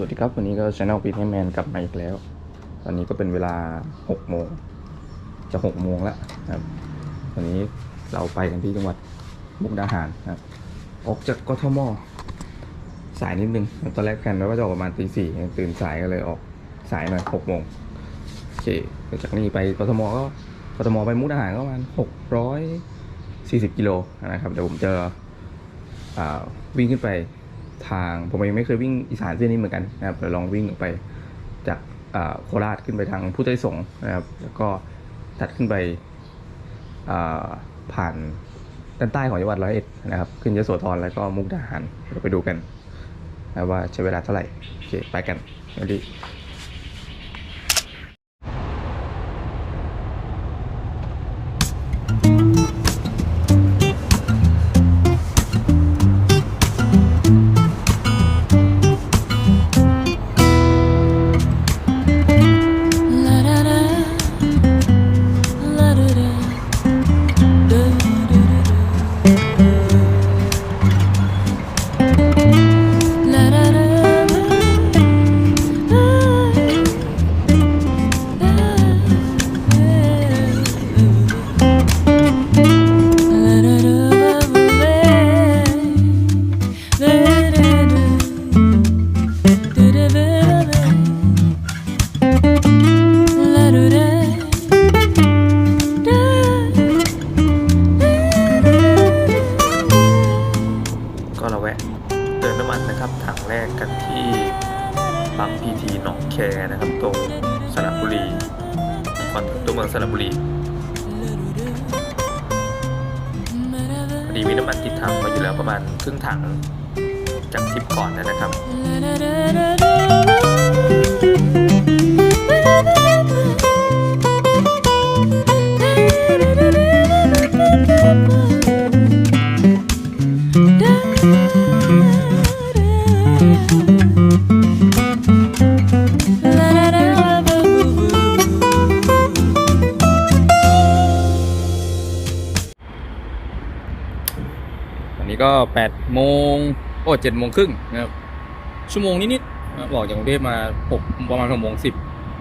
สวัสดีครับ วันนี้ก็ช anel พีทแมนกลับมาอีกแล้ว ตอนนี้ก็เป็นเวลา 6 โมง จะ6โมงแล้วครับ วันนี้เราไปกันที่จังหวัดมุกดาหารนะครับ ออกจากกทมสายนิดนึง ตอนแรกแผนไว้ว่าจะออกประมาณตีสี่ตื่นสายก็เลยออกสายหน่อย6โมงโอเคจากนี้ไปกทมก็กทมไปมุกดาหารก็ประมาณ 640 กิโลนะครับ เดี๋ยวผมจะวิ่งขึ้นไป ทางผมเองไม่เคยวิ่งอีสานเส้นนี้เหมือนกันนะครับลองวิ่งออกไปจากโคราชขึ้นไปทางพุทธไทยสงนะครับ แล้วก็ตัดขึ้นไปผ่านด้านใต้ของจังหวัดร้อยเอ็ดนะครับ ขึ้นยโสธรแล้วก็มุกดาหารเราไปดูกันนะว่าใช้เวลาเท่าไหร่โอเคไปกันเดี๋ยดี รึ่งถังจากทริปก่อนนะครับ เจ็ดโมงครึ่งนะครับชั่วโมงนิดๆนะครับบอกจากกรุงเทพมาหกประมาณหกโมงสิบ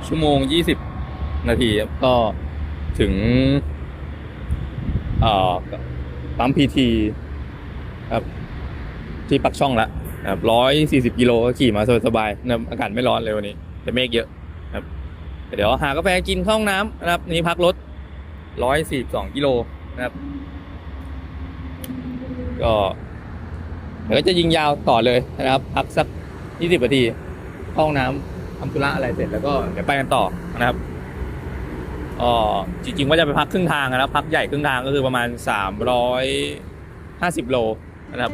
ชั่วโมงยี่สิบนาทีครับก็ถึงปั๊มพีทีครับที่ปักช่องละครับร้อยสี่สิบกิโลขี่มาสบายๆนะอากาศไม่ร้อนเลยวันนี้ แต่เมฆเยอะครับ เดี๋ยวหากาแฟกินเข้าห้องน้ำนะครับ นี่พักรถร้อยสี่สองกิโลนะครับ ก็ เดี๋ยวก็จะยิงยาวต่อเลยนะครับ พักสักยี่สิบนาทีเข้าห้องน้ำทำธุระอะไรเสร็จแล้วก็เดี๋ยวไปกันต่อนะครับอ๋อจริงๆว่าจะไปพักครึ่งทางนะครับ พักใหญ่ครึ่งทางก็คือประมาณสามร้อยห้าสิบโลนะครับ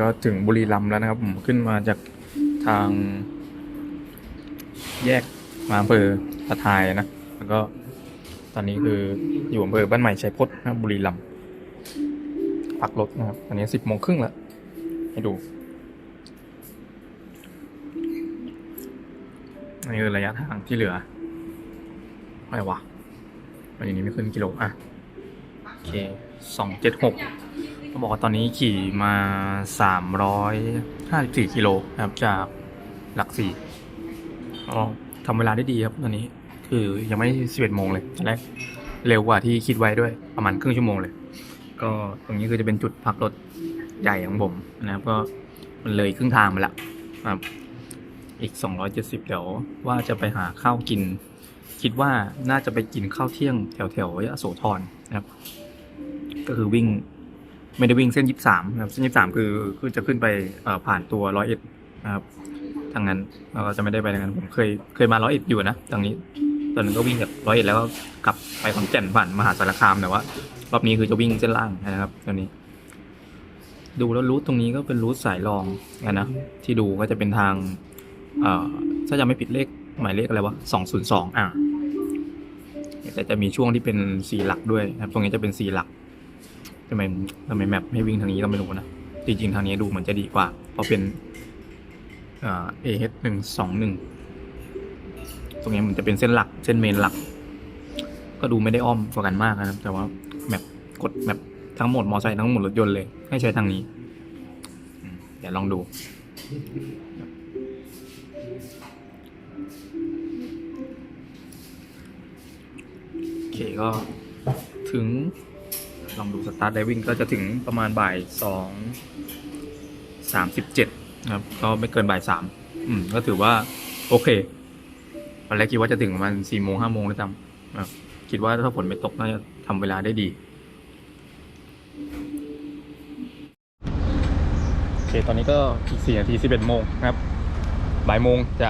ก็ถึงบุรีรัมย์แล้วนะครับ ผมขึ้นมาจากทาง แยกมาอำเภอตะทายนะ แล้วก็ตอนนี้คืออยู่อำเภอบ้านใหม่ชัยพจน์นะบุรีรัมย์พักรถนะครับตอนนี้สิบโมงครึ่งแล้วให้ดูอันนี้คือระยะทางที่เหลืออะไรวะวันนี้ไม่ขึ้นกิโลอะโอเคสองเจ็ดหก ขาบอกว่าตอนนี้ขี่มาสามร้อยห้าสิบสี่กิโลนะครับจากหลักสี่ก็ทำเวลาได้ดีครับตอนนี้ คือยังไม่สิบเอ็ดโมงเลยตอนแรกเร็วกว่าที่คิดไว้ด้วยประมาณครึ่งชั่วโมงเลย ก็ตรงนี้คือจะเป็นจุดพักรถใหญ่ของผมนะครับก็มันเลยครึ่งทางมาล้วครับอีก 270 เดี๋ยวว่าจะไปหาข้าวกิน คิดว่าน่าจะไปกินข้าวเที่ยงแถวแถวๆยโสธรนะครับ ก็คือวิ่ง ไม่ได้วิ่งเส้น23นะครับเส้น23คือคือจะขึ้นไปผ่านตัวร้อยเอ็ดนะครับทางนั้นเราก็จะไม่ได้ไปทางนั้นผมเคยเคยมาร้อยเอ็ดอยู่นะตรงนี้ตอนนั้นก็วิ่งจากร้อยเอ็ดแล้วก็กลับไปขอนแก่นผ่านมหาสารคามแต่ว่ารอบนี้คือจะวิ่งเส้นล่างนะครับตอนนี้ ดูแล้วรูทตรงนี้ก็เป็นรูทสายรองกันะที่ดูก็จะเป็นทางเอ่อถ้าจำไม่ผิดเลขหมายเลขอะไรวะสองศูนย์สองอะแต่จะมีช่วงที่เป็นสี่หลักด้วยนะครับ ตรงนี้จะเป็นสี่หลัก ทำไมทำไมแมปให้วิ่งทางนี้ก็ไม่รู้นะจริงๆทางนี้ดูเหมือนจะดีกว่า เพราะเป็นเอ่อ AH หนึ่งสองหนึ่งตรงนี้มันจะเป็นเส้นหลักเส้นเมนหลัก ก็ดูไม่ได้อ้อมกว่ากันมากนะครับ แต่ว่าแมปกดแมปทั้งหมดมอไซค์ทั้งหมดรถยนต์เลย ให้ใช้ทางนี้อืมเดี๋ยวลองดูโอเคก็ถึง ลองดูสตาร์ทไดวิ่งก็จะถึงประมาณบ่ายสองสามสิบเจ็ดนะครับ ก็ไม่เกินบ่ายสามอืม ก็ถือว่า โอเคตอนแรกคิดว่าจะถึงประมาณสี่โมงห้าโมงเลยจำนะครับคิดว่าถ้าฝนไม่ตกน่าจะทำเวลาได้ดีโอเค ตอนนี้ก็อีกสี่นาทีสิบเอ็ดโมงครับบ่ายโมงจะ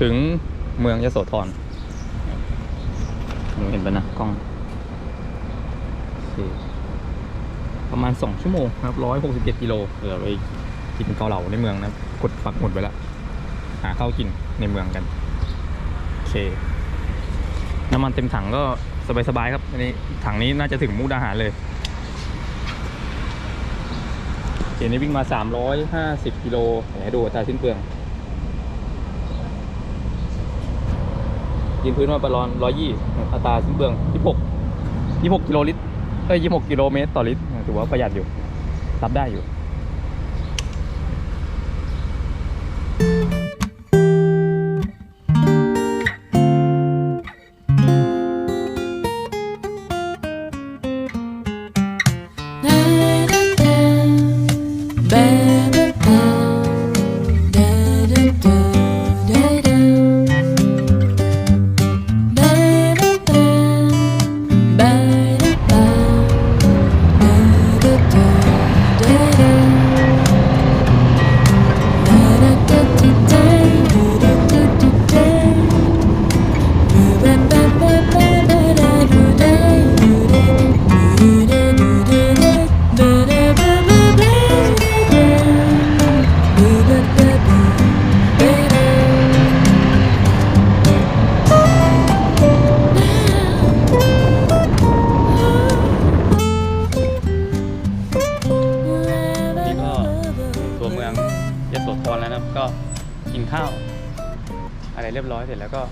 ถึงเมืองยโสธรเห็นไปนะกล้อง เคประมาณสองชั่วโมงครับร้อยหกสิบเจ็ดกิโลเดี๋ยวไปกินเกาเหลาในเมืองนะกดปักหมุดไว้แล้วหาข้าวกินในเมืองกันโอเค น้ำมันเต็มถังก็สบายๆครับอันนี้ถังนี้น่าจะถึงมุกดาหารเลยโอเคนี่วิ่งมาสามร้อยห้าสิบกิโลไหนดูอัตราสิ้นเปลืองยืนพื้นมาประมาณร้อยยี่อัตราสิ้นเปลืองยี่หกยี่หกกิโลลิตร เอ้ยยี่หกกิโลเมตรต่อลิตรถือว่าประหยัดอยู่ รับได้อยู่ อะไรเรียบร้อยเสร็จแล้วก็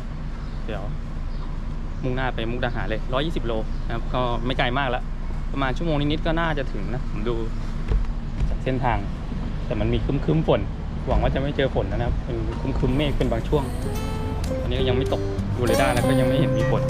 เดี๋ยวมุ่งหน้าไปมุกดาหารเลย 120 โลนะครับ ก็ไม่ไกลมากแล้ว ประมาณชั่วโมงนิดๆก็น่าจะถึงนะ ผมดูจากเส้นทาง แต่มันมีครึ้มๆฝน หวังว่าจะไม่เจอฝนนะครับเป็นครึ้มๆเมฆเป็นบางช่วง ตอนนี้ก็ยังไม่ตกดูเลยได้แล้วก็ยังไม่เห็นมีฝน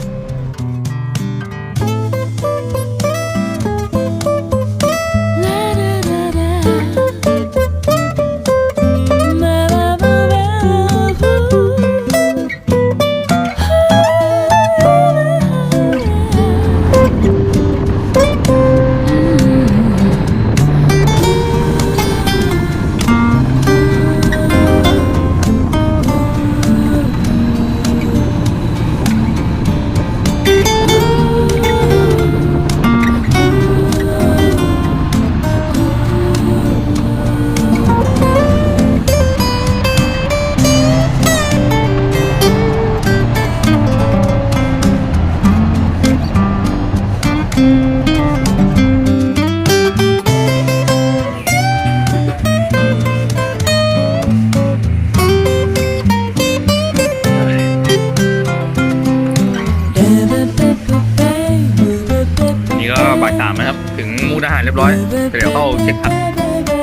ยบร้อยเดี๋ยวเข้าเช็คพัก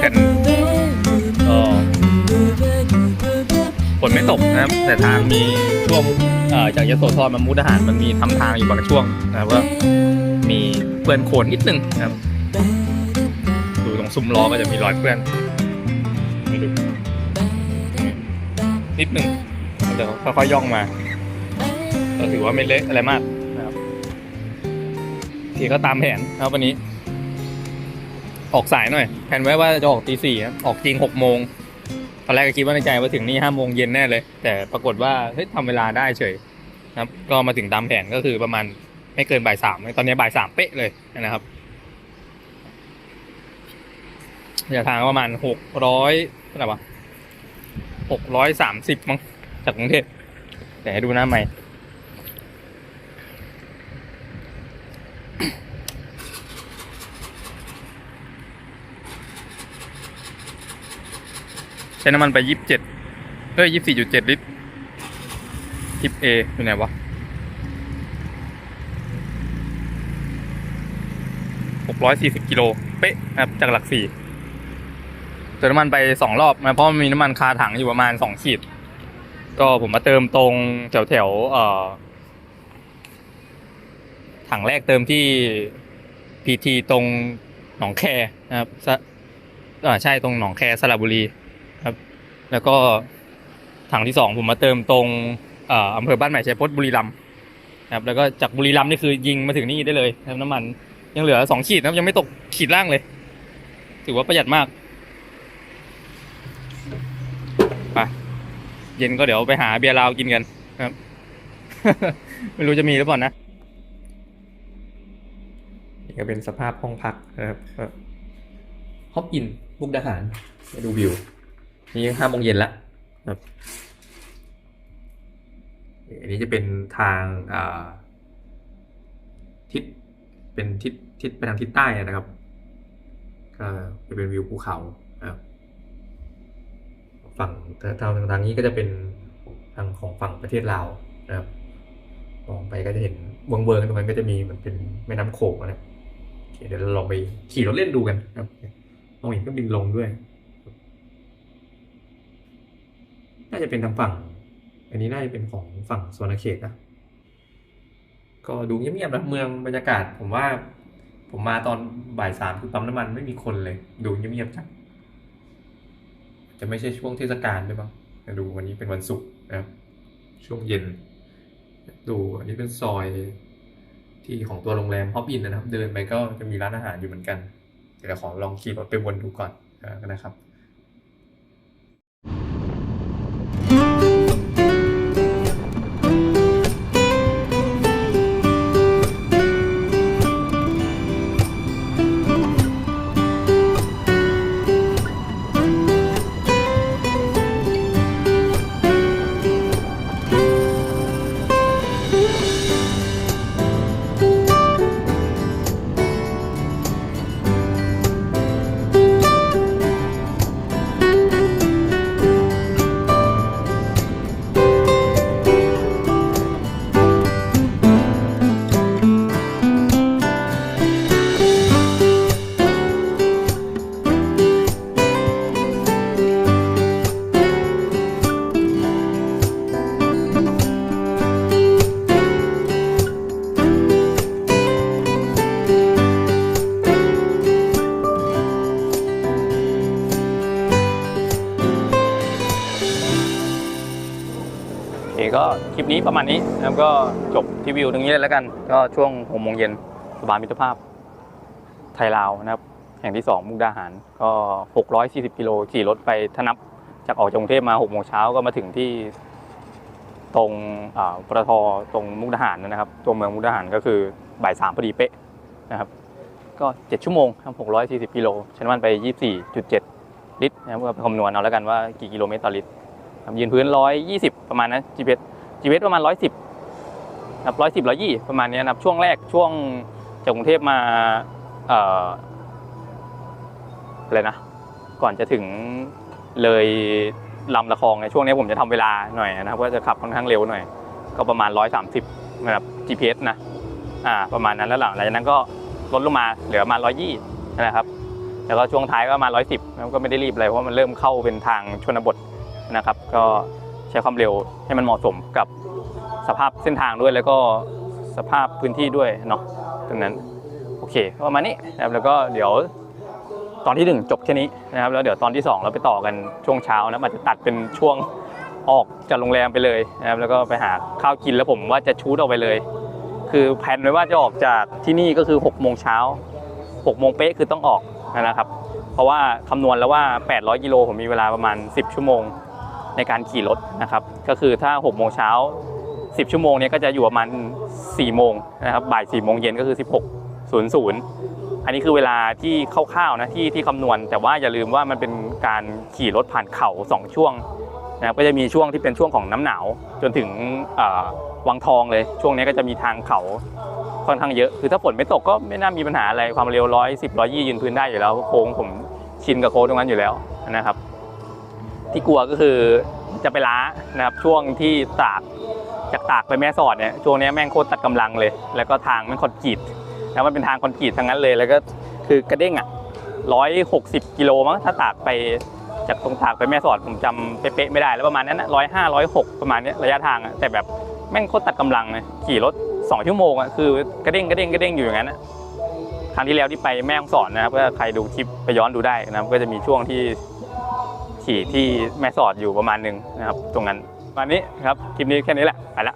กันก็ฝนไม่ตกนะครับ แต่ทางมีช่วงเอ่อจากยโสธรมามุกดาหารมันมีทำทางอยู่บางช่วงนะครับก็มีเปื้อนโคลนนิดนึงนะครับดูตรงซุ้มล้อก็จะมีรอยเปื้อนไม่ดูนิดหนึ่งมันจะค่อยๆย่องมาก็ถือว่าไม่เละอะไรมากนะครับทีก็ตามแผนนะครับวันนี้ ออกสายหน่อยแผนไว้ว่าจะออกตีสี่ครับออกจริงหกโมงตอนแรกก็คิดว่าในใจว่าถึงนี่ห้าโมงเย็นแน่เลย แต่ปรากฏว่าเฮ้ยทำเวลาได้เฉยนะครับ ก็มาถึงตามแผนก็คือประมาณไม่เกินบ่ายสามตอนนี้บ่ายสามเป๊ะเลยนะครับระยะทางประมาณหกร้อยเท่าไหร่วะหกร้อยสามสิบมั้งจากกรุงเทพแต่ดูหน้าใหม่ ใช้น้ำมันไปยี่สิบเจ็ดเอ้ยยี่สี่จุดเจ็ดลิตรทิปเออยู่ไหนวะหกร้อยสี่สิบกิโลเป๊ะนะครับจากหลักสี่เติมน้ำมันไปสองรอบนะเพราะมีน้ำมันคาถังอยู่ประมาณสองขีด ก็ผมมาเติมตรงแถวแถวเอ่อ ถังแรกเติมที่พีทีตรงหนองแคนะครับอ่าใช่ตรงหนองแคสระบุรี ครับ แล้วก็ถังที่สองผมมาเติมตรงอำเภอบ้านใหม่ชัยพจน์บุรีรัมย์ครับแล้วก็จากบุรีรัมย์นี่คือยิงมาถึงนี่ได้เลยนะครับน้ำมันยังเหลือสองขีดนะครับยังไม่ตกขีดล่างเลย ถือว่าประหยัดมากไปเย็นก็เดี๋ยวไปหาเบียร์ลาวกินกันครับ ไม่รู้จะมีหรือเปล่านะนี่ก็เป็นสภาพห้องพักนะครับฮอปอินบุกดาหารไปดูวิว นี่ห้าโมงเย็นแล้วครับอันนี้จะเป็นทางทิศเป็นทิศทิศไปทางทิศใต้นะครับ ก็จะเป็นวิวภูเขาฝั่งทางทางนี้ก็จะเป็นทางของฝั่งประเทศลาวนะครับมองไปก็จะเห็นเวิงเวิงๆตรงนั้นก็จะมีเหมันเป็นแม่น้ำโขงนะครับเดี๋ยวเราลองไปขี่รถเล่นดูกันครับมองเห็นก็บินลงด้วย น่า จะเป็นทางฝั่ง อันนี้น่าจะเป็นของฝั่งสวนเขตนะ ก็ดูเงียบๆนะเมืองบรรยากาศ ผมว่า ผมมาตอนบ่ายสามคือปั๊มน้ำมันไม่มีคนเลย ดูเงียบๆจังจะไม่ใช่ช่วงเทศกาลด้วยบ้างดูวันนี้เป็นวันศุกร์นะครับ ช่วงเย็น ดูอันนี้เป็นซอยที่ของตัวโรงแรมฮอปอินนะครับ เดินไปก็จะมีร้านอาหารอยู่เหมือนกัน เดี๋ยวขอลองขี่รถไปวนดูก่อนนะครับ เคก็คลิปนี้ประมาณนี้นะครับก็จบที่วิวตรงนี้เลยแล้วกัน ก็ช่วงหกโมงเย็นสะพานมิตรภาพ ไทยลาวนะครับแห่งที่ 2 มุกดาหาร ก็ 640 กิโลขี่รถไปถ้านับจากออกจากกรุงเทพมา6โมงเช้าก็มาถึงที่ตรงอ่าปตทตรงมุกดาหารนะครับ ตัวเมืองมุกดาหารก็คือบ่ายสามพอดีเป๊ะนะครับ ก็ 7 ชั่วโมงครับ640 กิโลชั้นวันไป 24.7 ลิตรนะครับก็คำนวณเอาแล้วกันว่ากี่กิโลเมตรต่อลิตร ครับยืนพื้นร้อยยี่สิบประมาณนั้น GPS GPS ประมาณร้อยสิบครับร้อยสิบร้อยยี่ประมาณนี้นะครับ ช่วงแรกช่วงจากกรุงเทพมาเอ่ออะไรนะ ก่อนจะถึงเลยลำตะคองในช่วงนี้ผมจะทำเวลาหน่อยนะครับก็จะขับค่อนข้างเร็วหน่อย ก็ประมาณร้อยสามสิบนะครับ GPS นะอ่าประมาณนั้นแล้วหลังจากนั้นก็ลดลงมาเหลือมาณร้อยยี่นะครับ แล้วก็ช่วงท้ายก็มาณร้อยสิบก็ไม่ได้รีบอะไรเพราะมันเริ่มเข้าเป็นทางชนบท นะครับ ก็ใช้ความเร็วให้มันเหมาะสมกับสภาพเส้นทางด้วยแล้วก็สภาพพื้นที่ด้วยเนาะดังนั้นโอเคประมาณนี้นะครับแล้วก็เดี๋ยวตอนที่หนึ่งจบแค่นี้นะครับแล้วเดี๋ยวตอนที่สองเราไปต่อกันช่วงเช้านะอาจจะตัดเป็นช่วงออกจากโรงแรมไปเลยนะครับแล้วก็ไปหาข้าวกินแล้วผมว่าจะชูดออกไปเลย คือแผนไว้ว่าจะออกจากที่นี่ก็คือ6กโมงเช้า6โมงเป๊ะคือต้องออกนะครับ เพราะว่าคำนวณแล้วว่า 800 กิโลผมมีเวลาประมาณ 10 ชั่วโมง ในการขี่รถนะครับก็คือถ้า6โมงเช้า 10 ชั่วโมงเนี้ยก็จะอยู่ประมาณ4โมงนะครับบ่าย4โมงเย็นก็คือ 16.00 อันนี้คือเวลาที่คร่าวๆนะที่ที่คำนวณ แต่ว่าอย่าลืมว่ามันเป็นการขี่รถผ่านเขาสองช่วงนะครับก็จะมีช่วงที่เป็นช่วงของน้ำหนาวจนถึงวังทองเลย ช่วงนี้ก็จะมีทางเขาค่อนข้างเยอะ คือถ้าฝนไม่ตกก็ไม่น่ามีปัญหาอะไรความเร็วร้อยสิบร้อยยี่ยืนพื้นได้อยู่แล้วโค้งผมชินกับโค้งตรงนั้นอยู่แล้วนะครับ ที่กลัวก็คือจะไปล้านะครับช่วงที่ตากจากตากไปแม่สอดเนี่ยช่วงนี้แม่งโคตรตัดกำลังเลย แล้วก็ทางแม่งคอนกรีตแล้วมันเป็นทางคอนกรีตทั้งนั้นเลย แล้วก็คือกระเด้งอะร้อยหกสิบกิโลมั้งถ้าตากไปจากตรงตากไปแม่สอดผมจำเป๊ะไม่ได้แล้วประมาณนั้นะร้อยห้าร้อยหกประมาณนี้ระยะทางอะแต่แบบแม่งโคตรตัดกำลังเลยขี่รถสองชั่วโมงอะคือกระเด้งกระเด้งกระเด้งอยู่อย่างนั้นอะครั้งที่แล้วที่ไปแม่ฮ่องสอนนะครับก็ใครดูคลิปไปย้อนดูได้นะครับก็จะมีช่วงที่ ขี่ที่แม่สอดอยู่ประมาณหนึ่งนะครับ ตรงนั้นวันนี้ครับคลิปนี้แค่นี้แหละไปละ